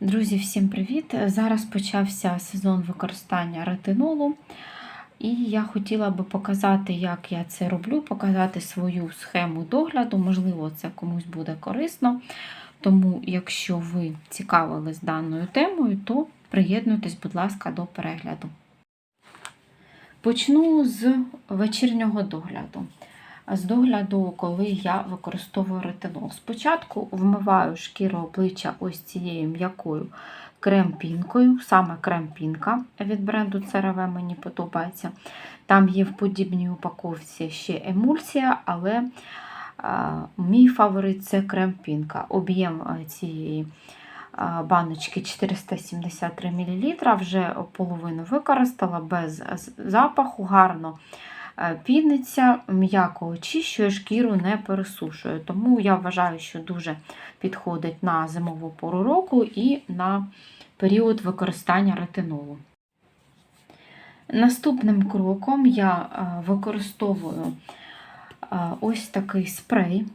Друзі, всім привіт! Зараз почався сезон використання ретинолу, і я хотіла би показати, як я це роблю, показати свою схему догляду. Можливо, це комусь буде корисно. Тому, якщо ви цікавились даною темою, то приєднуйтесь, будь ласка, до перегляду. Почну з вечірнього догляду. З догляду, коли я використовую ретинол. Спочатку вмиваю шкіру обличчя ось цією м'якою крем-пінкою, саме крем-пінка від бренду CeraVe мені подобається. Там є в подібній упаковці ще емульсія, але мій фаворит це крем-пінка. Об'єм цієї а, баночки 473 мл, вже половину використала без запаху, гарно піниться, м'яко очищує, шкіру не пересушує. Тому я вважаю, що дуже підходить на зимову пору року і на період використання ретинолу. Наступним кроком я використовую ось такий спрей.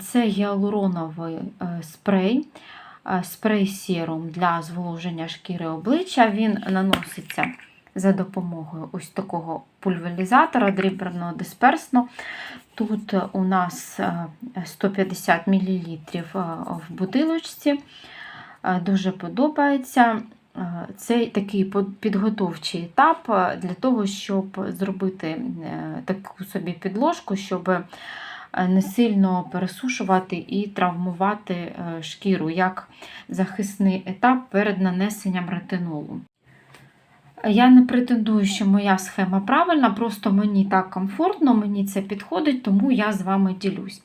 Це гіалуроновий спрей, спрей серум для зволоження шкіри обличчя. Він наноситься за допомогою ось такого пульверізатора, дріберного дисперсно. Тут у нас 150 мл в бутилочці. Дуже подобається. Це такий підготовчий етап для того, щоб зробити е, таку собі підложку, щоб не сильно пересушувати і травмувати е, шкіру, як захисний етап перед нанесенням ретинолу. Я не претендую, що моя схема правильна, просто мені так комфортно, мені це підходить, тому я з вами ділюсь.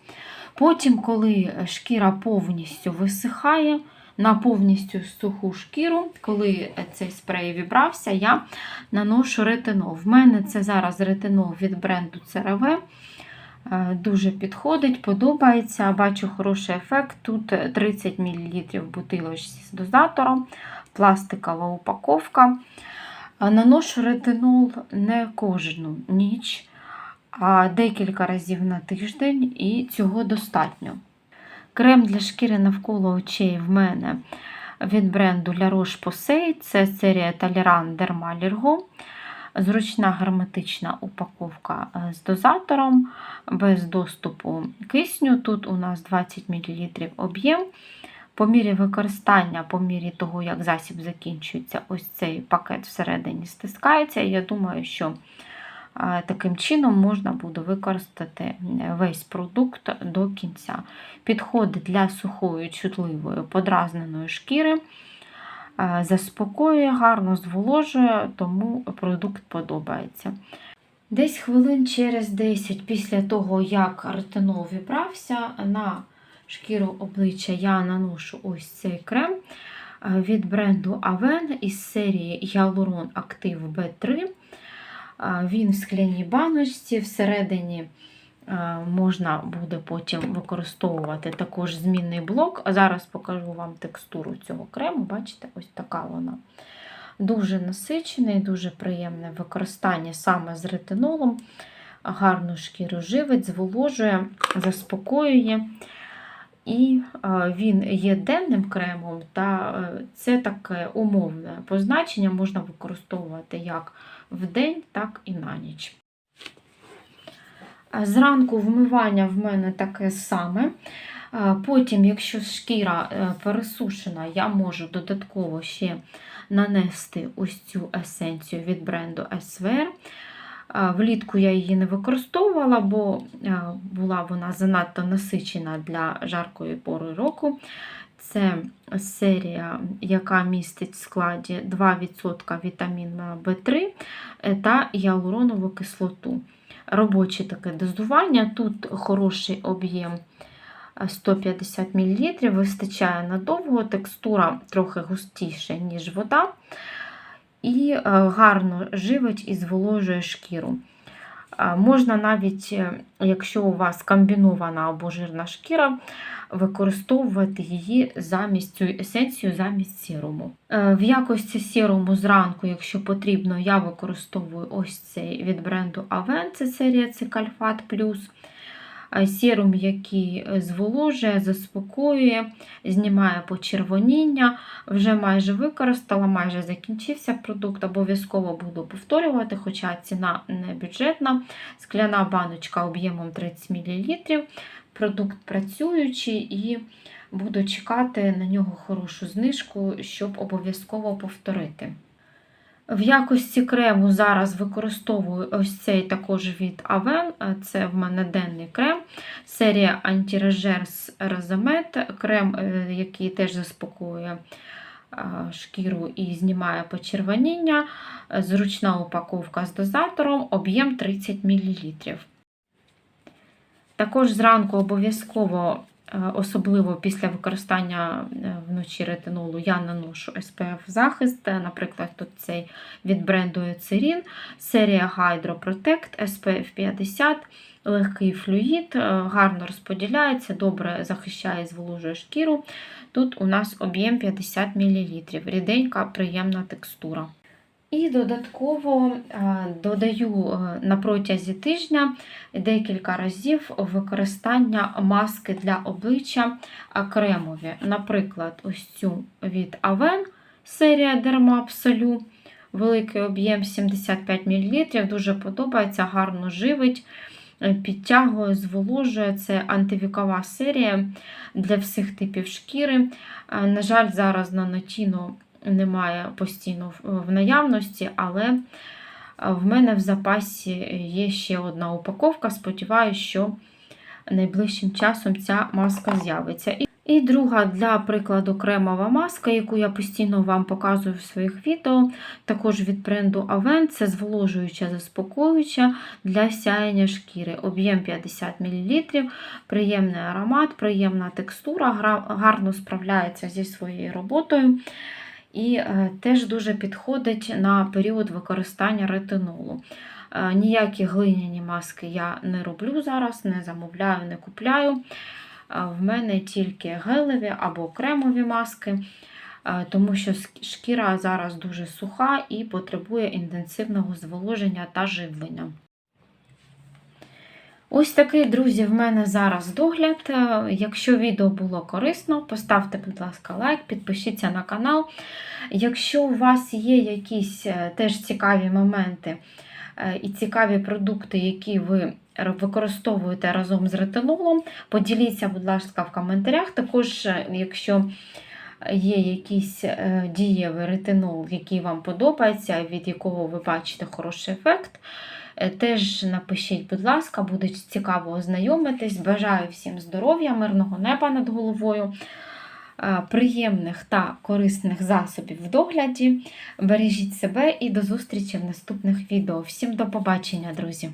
Потім, коли шкіра повністю висихає, на повністю суху шкіру, коли цей спрей вібрався, я наношу ретинол. В мене це зараз ретинол від бренду CeraVe. Дуже підходить, подобається, бачу хороший ефект. Тут 30 мл бутилочці з дозатором, пластикова упаковка. Наношу ретинол не кожну ніч, а декілька разів на тиждень, і цього достатньо. Крем для шкіри навколо очей в мене від бренду La Roche-Posay, це серія Talleyrand Dermalergo. Зручна герметична упаковка е, з дозатором, без доступу кисню. Тут у нас 20 мл об'єм. По мірі використання, по мірі того, як засіб закінчується, ось цей пакет всередині стискається. І я думаю, що таким чином можна буде використати весь продукт до кінця. Підходить для сухої, чутливої, подразненої шкіри, заспокоює, гарно зволожує, тому продукт подобається. Десь хвилин через 10 після того, як ретинол вібрався, на шкіру обличчя я наношу ось цей крем від бренду Aven із серії Hyaluron Active B3. Він в скляній баночці, всередині можна буде потім використовувати також змінний блок. Зараз покажу вам текстуру цього крему. Бачите, ось така вона. Дуже насичений, дуже приємне використання саме з ретинолом. Гарну шкіру живить, зволожує, заспокоює. І він є денним кремом, та е, це таке умовне позначення можна використовувати як вдень, так і на ніч. Зранку вмивання в мене таке саме. Потім, якщо шкіра е, пересушена, я можу додатково ще нанести ось цю есенцію від бренду SVR. Влітку я її не використовувала, бо була вона занадто насичена для жаркої пори року. Це серія, яка містить в складі 2% вітаміну В3 е, та гіалуронову кислоту. Робоче таке дозування. Тут хороший об'єм 150 мл, вистачає надовго, текстура трохи густіша, ніж вода і е, гарно живить і зволожує шкіру. Можна навіть, е, якщо у вас комбінована або жирна шкіра, використовувати її замість цю есенцію замість сірому. Е, в якості сірому зранку, якщо потрібно, я використовую ось цей від бренду Aven, це серія Цикальфат Плюс. Серум, який е, зволожує, заспокоює, знімає почервоніння. Вже майже використала, майже закінчився продукт. Обов'язково буду повторювати, хоча ціна не бюджетна. Скляна баночка об'ємом 30 мл. Продукт працюючий і буду чекати на нього хорошу знижку, щоб обов'язково повторити. В якості крему зараз використовую ось цей також від Aven. Це в мене денний крем. Серія Anti-Ragers Rezamet. Крем, е, який теж заспокоює шкіру і знімає почервоніння. Зручна упаковка з дозатором, об'єм 30 мл. Також зранку обов'язково, особливо після використання е, вночі ретинолу, я наношу SPF захист. Е, Наприклад, тут цей від бренду Eucerin, серія Hydro Protect SPF 50, легкий флюїд, е, гарно розподіляється, добре захищає і зволожує шкіру. Тут у нас об'єм 50 мл, ріденька, приємна текстура. І додатково е, додаю е, на протязі тижня декілька разів використання маски для обличчя кремові. Наприклад, ось цю від Aven серія Derma Absolu, великий об'єм 75 мл. Дуже подобається, гарно живить, е, підтягує, зволожує. Це антивікова серія для всіх типів шкіри. На жаль, зараз на Notino немає постійно в- наявності, але е, в мене в запасі є ще одна упаковка. Сподіваюся, що найближчим часом ця маска з'явиться. І- друга для прикладу кремова маска, яку я постійно вам показую в своїх відео, також від бренду Aven, це зволожуюча заспокоююча для сяєння шкіри. Об'єм 50 мл, приємний аромат, приємна текстура, гарно справляється зі своєю роботою. І е, теж дуже підходить на період використання ретинолу. Е, Ніякі глиняні маски я не роблю зараз, не замовляю, не купляю. Е, В мене тільки гелеві або кремові маски, тому що шкіра зараз дуже суха і потребує інтенсивного зволоження та живлення. Ось такий, друзі, в мене зараз догляд. Е, Якщо відео було корисно, поставте, будь ласка, лайк, підпишіться на канал. Якщо у вас є якісь е, теж цікаві моменти е, і цікаві продукти, які ви використовуєте разом з ретинолом, поділіться, будь ласка, в коментарях. Також, якщо є якийсь дієвий ретинол, який вам подобається, від якого ви бачите хороший ефект, теж напишіть, будь ласка, буде цікаво ознайомитись. Бажаю всім здоров'я, мирного неба над головою, е, приємних та корисних засобів в догляді. Бережіть себе і до зустрічі в наступних відео. Всім до побачення, друзі!